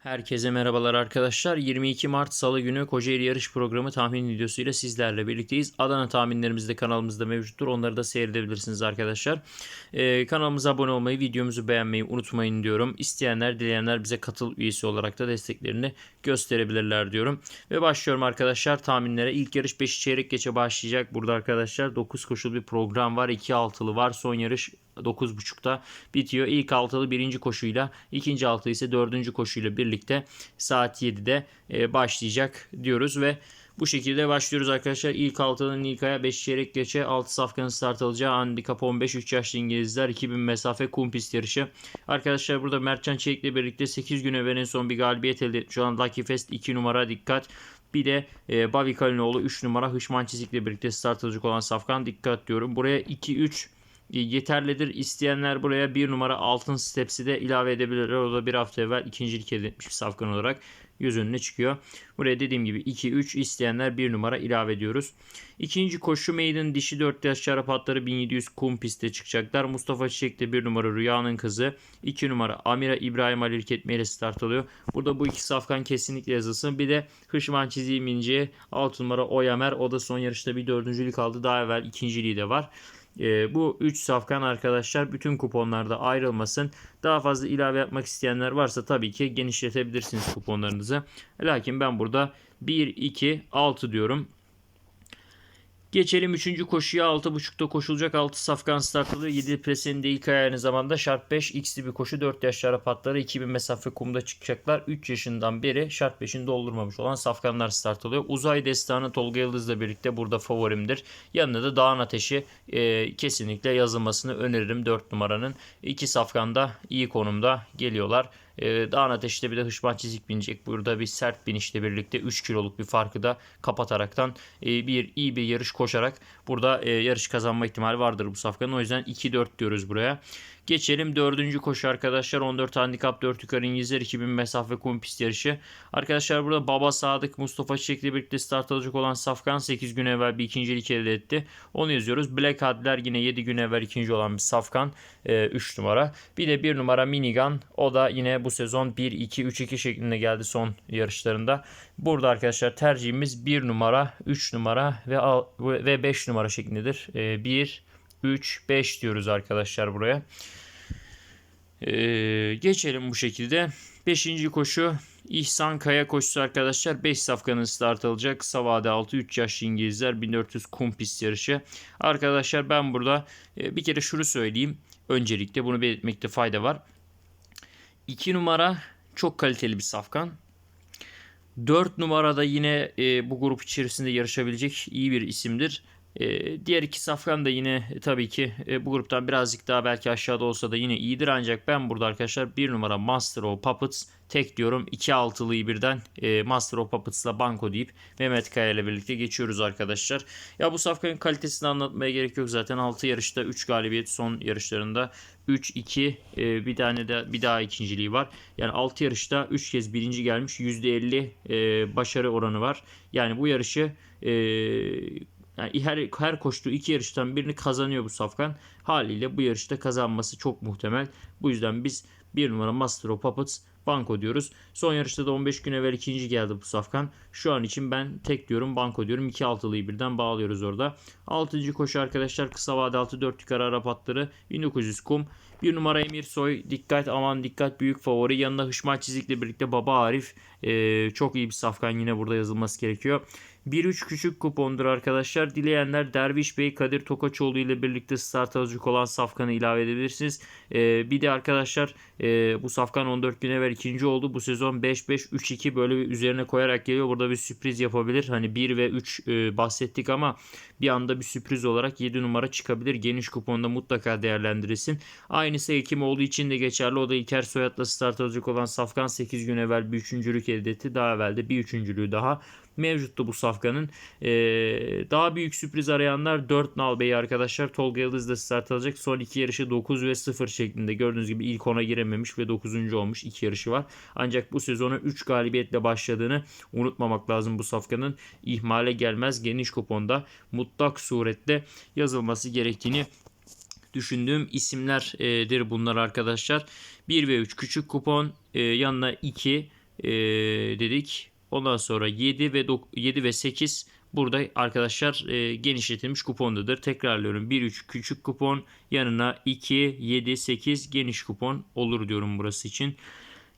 Herkese merhabalar arkadaşlar. 22 Mart Salı günü Kocaeli Yarış Programı tahmin videosuyla sizlerle birlikteyiz. Adana tahminlerimiz de kanalımızda mevcuttur. Onları da seyredebilirsiniz arkadaşlar. Ee, kanalımıza abone olmayı, videomuzu beğenmeyi unutmayın diyorum. İsteyenler, dileyenler bize katıl üyesi olarak da desteklerini gösterebilirler diyorum. Ve başlıyorum arkadaşlar tahminlere. İlk yarış 5 çeyrek geçe başlayacak. Burada arkadaşlar 9 koşul bir program var. 2 altılı var. Son yarış 9.30'da bitiyor. İlk altılı birinci koşuyla, ikinci altılı ise dördüncü koşuyla birlikte saat 7'de e, başlayacak diyoruz ve bu şekilde başlıyoruz arkadaşlar. İlk altının ilk aya 5 çeyrek geçe 6 safkanın start alacağı handikap 15 3 yaşlı İngilizler 2000 mesafe kum pist yarışı. Arkadaşlar burada Mertcan Çelik'le birlikte 8 gün evvel en son bir galibiyet elde etmiş olan Lucky Fest 2 numara dikkat. Bir de e, Bavi Kalinoğlu 3 numara Hışman Çizik'le birlikte start alacak olan Safkan dikkat diyorum. Buraya 2-3 yeterlidir. İsteyenler buraya bir numara altın stepsi de ilave edebilirler. O da bir hafta evvel ikincilik elde bir safkan olarak göz önüne çıkıyor. Buraya dediğim gibi 2-3 isteyenler bir numara ilave ediyoruz. İkinci koşu maiden dişi 4 yaş şarap atları 1700 kum pistte çıkacaklar. Mustafa Çiçek de bir numara Rüya'nın kızı. 2 numara Amira İbrahim Ali Ketme ile start alıyor. Burada bu iki safkan kesinlikle yazılsın. Bir de Hışman Çiziğim İnce'ye 6 numara Oyamer. O da son yarışta bir dördüncülük aldı. Daha evvel ikinciliği de var. E, bu 3 safkan arkadaşlar bütün kuponlarda ayrılmasın. Daha fazla ilave yapmak isteyenler varsa tabii ki genişletebilirsiniz kuponlarınızı. Lakin ben burada 1, 2, 6 diyorum. Geçelim 3. koşuya 6.5'da koşulacak 6 safkan startlı 7 presenin de ilk ayağı aynı zamanda şart 5 x'li bir koşu 4 yaş şarap atları 2000 mesafe kumda çıkacaklar. 3 yaşından beri şart 5'ini doldurmamış olan safkanlar start alıyor. Uzay Destanı Tolga Yıldız'la birlikte burada favorimdir. Yanında da Dağın Ateşi e, kesinlikle yazılmasını öneririm 4 numaranın. 2 safkan da iyi konumda geliyorlar. E, Dağın Ateşi'de bir de hışman çizik binecek. Burada bir sert binişle birlikte 3 kiloluk bir farkı da kapataraktan e, bir iyi bir yarış koşarak burada e, yarış kazanma ihtimali vardır bu safkanın. O yüzden 2-4 diyoruz buraya. Geçelim dördüncü koşu arkadaşlar. 14 handikap 4 yukarı İngilizler 2000 mesafe kum pist yarışı. Arkadaşlar burada Baba Sadık Mustafa Çiçek'le birlikte start alacak olan Safkan 8 gün evvel bir ikincilik elde etti. Onu yazıyoruz. Black Adler yine 7 gün evvel ikinci olan bir Safkan 3 e, numara. Bir de 1 numara Minigun. O da yine bu sezon 1-2-3-2 şeklinde geldi son yarışlarında. Burada arkadaşlar tercihimiz 1 numara, 3 numara ve ve 5 numara şeklindedir. 1 3 5 diyoruz arkadaşlar buraya. Ee, geçelim bu şekilde. Beşinci koşu İhsan Kaya koşusu arkadaşlar. 5 safkanın start alacak. Kısa vade 6 3 yaşlı İngilizler 1400 kum pist yarışı. Arkadaşlar ben burada e, bir kere şunu söyleyeyim. Öncelikle bunu belirtmekte fayda var. 2 numara çok kaliteli bir safkan. 4 numarada yine e, bu grup içerisinde yarışabilecek iyi bir isimdir. Ee, diğer iki safkan da yine e, tabii ki e, bu gruptan birazcık daha belki aşağıda olsa da yine iyidir. Ancak ben burada arkadaşlar bir numara Master of Puppets tek diyorum. iki altılıyı birden e, Master of Puppets'la banko deyip Mehmet Kaya ile birlikte geçiyoruz arkadaşlar. Ya bu safkanın kalitesini anlatmaya gerek yok zaten. 6 yarışta 3 galibiyet son yarışlarında 3-2 e, bir tane de bir daha ikinciliği var. Yani 6 yarışta 3 kez birinci gelmiş. %50 e, başarı oranı var. Yani bu yarışı yani her, her koştuğu iki yarıştan birini kazanıyor bu Safkan. Haliyle bu yarışta kazanması çok muhtemel. Bu yüzden biz bir numara Master of Puppets banko diyoruz. Son yarışta da 15 gün evvel ikinci geldi bu Safkan. Şu an için ben tek diyorum banko diyorum. 2 altılıyı birden bağlıyoruz orada. 6. koşu arkadaşlar kısa vade 6 4 yukarı Arap atları 1900 kum. Bir numara Emir Soy dikkat aman dikkat büyük favori. Yanında Hışman Çizik'le birlikte Baba Arif. Ee, çok iyi bir safkan yine burada yazılması gerekiyor. 1-3 küçük kupondur arkadaşlar. Dileyenler Derviş Bey Kadir Tokaçoğlu ile birlikte start alacak olan safkanı ilave edebilirsiniz. Ee, bir de arkadaşlar e, bu safkan 14 gün evvel ikinci oldu. Bu sezon 5-5-3-2 böyle bir üzerine koyarak geliyor. Burada bir sürpriz yapabilir. Hani 1 ve 3 e, bahsettik ama bir anda bir sürpriz olarak 7 numara çıkabilir. Geniş kuponda mutlaka değerlendirilsin. Aynısı Ekim olduğu için de geçerli. O da İlker Soyat'la start alacak olan Safkan 8 gün evvel bir üçüncülük elde etti. Daha evvel de bir üçüncülüğü daha mevcuttu bu safkanın. Ee, daha büyük sürpriz arayanlar 4 nal arkadaşlar. Tolga Yıldız da start alacak. Son iki yarışı 9 ve 0 şeklinde. Gördüğünüz gibi ilk ona girememiş ve 9. olmuş. 2 yarışı var. Ancak bu sezonu 3 galibiyetle başladığını unutmamak lazım bu safkanın. ihmale gelmez geniş kuponda mutlak surette yazılması gerektiğini düşündüğüm isimlerdir bunlar arkadaşlar. 1 ve 3 küçük kupon e, yanına 2 e, dedik. Ondan sonra 7 ve 7 ve 8 burada arkadaşlar e, genişletilmiş kupondadır. Tekrarlıyorum 1 3 küçük kupon yanına 2 7 8 geniş kupon olur diyorum burası için.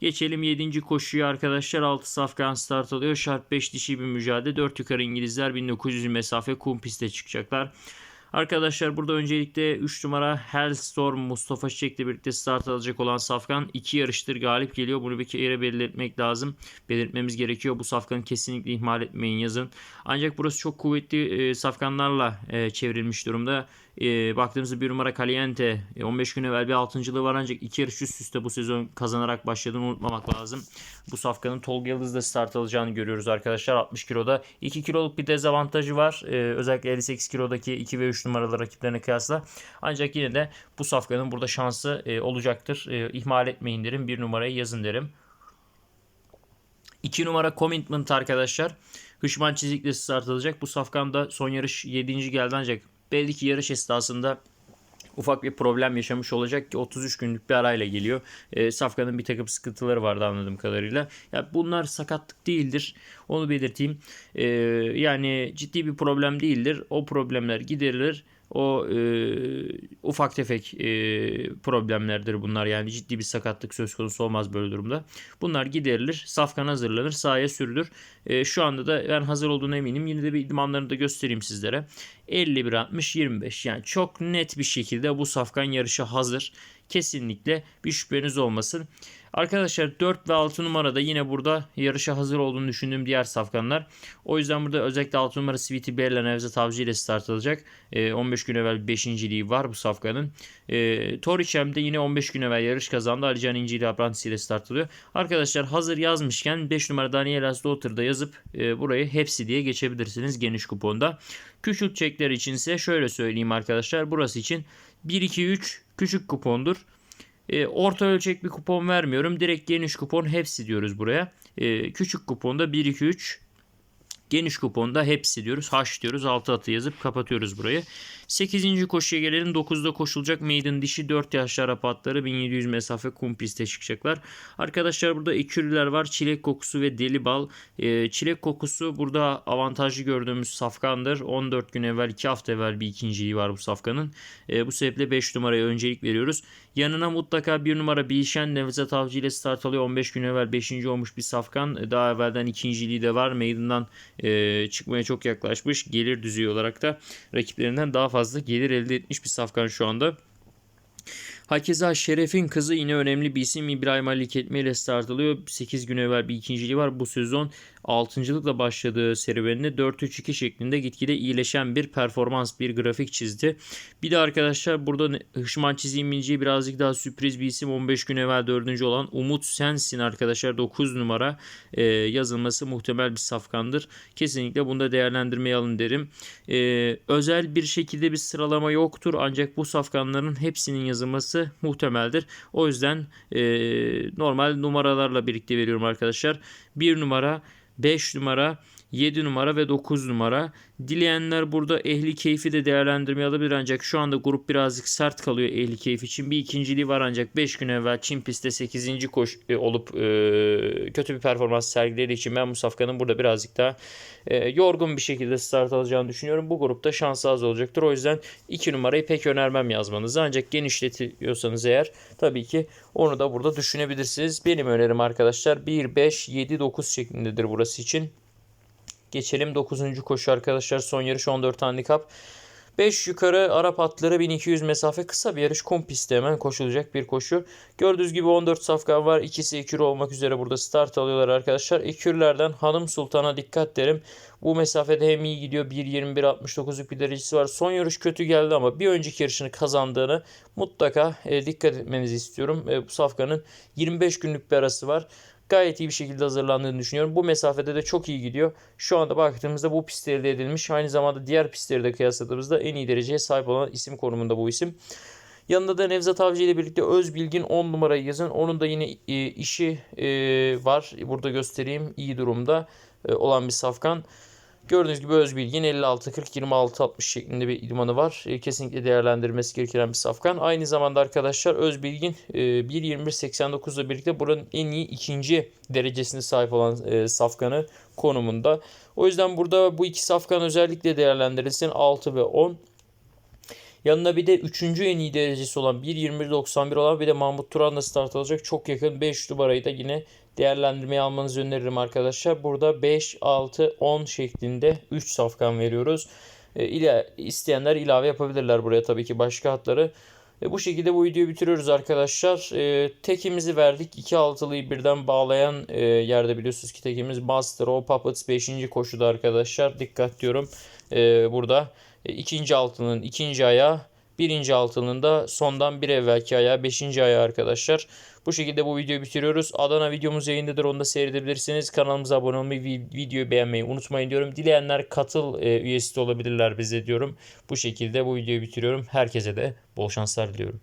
Geçelim 7. koşuya arkadaşlar. 6 safkan start alıyor. Şart 5 dişi bir mücadele. 4 yukarı İngilizler 1900 mesafe kum piste çıkacaklar. Arkadaşlar burada öncelikle 3 numara Hellstorm Mustafa Çiçek'le birlikte start alacak olan Safkan 2 yarıştır galip geliyor. Bunu bir kere belirtmek lazım. Belirtmemiz gerekiyor. Bu Safkan'ı kesinlikle ihmal etmeyin yazın. Ancak burası çok kuvvetli e, Safkanlarla e, çevrilmiş durumda. E, baktığımızda bir numara Caliente 15 gün evvel bir altıncılığı var ancak iki yarış üst üste bu sezon kazanarak başladığını unutmamak lazım. Bu safkanın Tolga Yıldız'da start alacağını görüyoruz arkadaşlar 60 kiloda. 2 kiloluk bir dezavantajı var. E, özellikle 58 kilodaki 2 ve 3 numaralı rakiplerine kıyasla. Ancak yine de bu safkanın burada şansı e, olacaktır. E, ihmal etmeyin derim. Bir numarayı yazın derim. 2 numara Commitment arkadaşlar. Hışman çizikle start alacak. Bu safkanda son yarış 7. geldi ancak belli ki yarış esnasında ufak bir problem yaşamış olacak ki 33 günlük bir arayla geliyor. E, Safkan'ın bir takım sıkıntıları vardı anladığım kadarıyla. Ya bunlar sakatlık değildir. Onu belirteyim. E, yani ciddi bir problem değildir. O problemler giderilir o e, ufak tefek e, problemlerdir bunlar. Yani ciddi bir sakatlık söz konusu olmaz böyle durumda. Bunlar giderilir. Safkan hazırlanır. Sahaya sürülür. E, şu anda da ben hazır olduğuna eminim. Yine de bir idmanlarını da göstereyim sizlere. 51-60-25 yani çok net bir şekilde bu safkan yarışa hazır. Kesinlikle bir şüpheniz olmasın. Arkadaşlar 4 ve 6 numarada yine burada yarışa hazır olduğunu düşündüğüm diğer safkanlar. O yüzden burada özellikle 6 numara Sweetie Bella Nevzat Avcı ile start alacak. E, 15 gün evvel 5. liği var bu safkanın. E, Toriçem de yine 15 gün evvel yarış kazandı. Alican İnci ile Apprentice ile start alıyor. Arkadaşlar hazır yazmışken 5 numara Danielas Daughter'da yazıp e, burayı hepsi diye geçebilirsiniz geniş kuponda. Küçük çekler içinse şöyle söyleyeyim arkadaşlar. Burası için 1-2-3 küçük kupondur. E, orta ölçek bir kupon vermiyorum. Direkt geniş kupon hepsi diyoruz buraya. E, küçük kuponda 1-2-3 Geniş kuponda hepsi diyoruz. H diyoruz. Altı atı yazıp kapatıyoruz burayı. 8. koşuya gelelim. 9'da koşulacak maiden dişi 4 yaşlı Arap atları 1700 mesafe kum piste çıkacaklar. Arkadaşlar burada ekürüler var. Çilek kokusu ve deli bal. Ee, çilek kokusu burada avantajlı gördüğümüz safkandır. 14 gün evvel 2 hafta evvel bir ikinciliği var bu safkanın. Ee, bu sebeple 5 numaraya öncelik veriyoruz. Yanına mutlaka 1 numara Bilşen Nevzat Avcı ile start alıyor. 15 gün evvel 5. olmuş bir safkan. Daha evvelden ikinciliği de var. Maiden'dan e, çıkmaya çok yaklaşmış. Gelir düzeyi olarak da rakiplerinden daha fazla gelir elde etmiş bir safkan şu anda. Hakeza Şeref'in kızı yine önemli bir isim İbrahim Ali Ketme ile start alıyor. 8 gün evvel bir ikinciliği var. Bu sezon 6.lıkla başladığı serüveninde 4-3-2 şeklinde gitgide iyileşen bir performans, bir grafik çizdi. Bir de arkadaşlar burada Hışman Çizim İnci'ye birazcık daha sürpriz bir isim. 15 gün evvel 4. olan Umut Sensin arkadaşlar 9 numara e, yazılması muhtemel bir safkandır. Kesinlikle bunda değerlendirmeye alın derim. E, özel bir şekilde bir sıralama yoktur ancak bu safkanların hepsinin yazılması muhtemeldir. O yüzden e, normal numaralarla birlikte veriyorum arkadaşlar. 1 numara 5 numara, 7 numara ve 9 numara. Dileyenler burada ehli keyfi de değerlendirmeye alabilir ancak şu anda grup birazcık sert kalıyor ehli keyif için. Bir ikinciliği var ancak 5 gün evvel Çin pistte 8. koş e, olup e, kötü bir performans sergilediği için ben Musafka'nın burada birazcık daha e, yorgun bir şekilde start alacağını düşünüyorum. Bu grupta şansı az olacaktır. O yüzden 2 numarayı pek önermem yazmanızı. Ancak genişletiyorsanız eğer tabii ki onu da burada düşünebilirsiniz. Benim önerim arkadaşlar 1, 5, 7, 9 şeklindedir burası için. Geçelim 9. koşu arkadaşlar. Son yarış 14 handikap. 5 yukarı Arap atları 1200 mesafe kısa bir yarış kum pistte hemen koşulacak bir koşu. Gördüğünüz gibi 14 safkan var. İkisi ekür olmak üzere burada start alıyorlar arkadaşlar. Ekürlerden Hanım Sultan'a dikkat derim. Bu mesafede hem iyi gidiyor. 1.21.69'luk bir derecesi var. Son yarış kötü geldi ama bir önceki yarışını kazandığını mutlaka e, dikkat etmenizi istiyorum. E, bu safkanın 25 günlük bir arası var gayet iyi bir şekilde hazırlandığını düşünüyorum. Bu mesafede de çok iyi gidiyor. Şu anda baktığımızda bu pist elde edilmiş. Aynı zamanda diğer pistleri de kıyasladığımızda en iyi dereceye sahip olan isim konumunda bu isim. Yanında da Nevzat Avcı ile birlikte Öz Bilgin 10 numarayı yazın. Onun da yine e, işi e, var. Burada göstereyim. iyi durumda e, olan bir safkan. Gördüğünüz gibi Özbilgin 56 40 26 60 şeklinde bir idmanı var. E, kesinlikle değerlendirmesi gereken bir safkan. Aynı zamanda arkadaşlar Özbilgin e, 1.21.89 ile birlikte buranın en iyi ikinci derecesine sahip olan e, safkanı konumunda. O yüzden burada bu iki safkan özellikle değerlendirilsin 6 ve 10. Yanına bir de 3. en iyi derecesi olan 1.21.91 olan bir de Mahmut Turan'la start alacak. Çok yakın 5 numarayı da yine değerlendirmeye almanızı öneririm arkadaşlar. Burada 5, 6, 10 şeklinde 3 safkan veriyoruz. E, ila, isteyenler ilave yapabilirler buraya tabii ki başka hatları. E, bu şekilde bu videoyu bitiriyoruz arkadaşlar. E, tekimizi verdik. 2 altılıyı birden bağlayan e, yerde biliyorsunuz ki tekimiz Master O Puppets 5. koşuda arkadaşlar. Dikkat diyorum. E, burada e, ikinci altının ikinci ayağı birinci altının da sondan bir evvelki ayağı beşinci ayağı arkadaşlar. Bu şekilde bu videoyu bitiriyoruz. Adana videomuz yayındadır. Onu da seyredebilirsiniz. Kanalımıza abone olmayı, videoyu beğenmeyi unutmayın diyorum. Dileyenler katıl e, üyesi de olabilirler bize diyorum. Bu şekilde bu videoyu bitiriyorum. Herkese de bol şanslar diliyorum.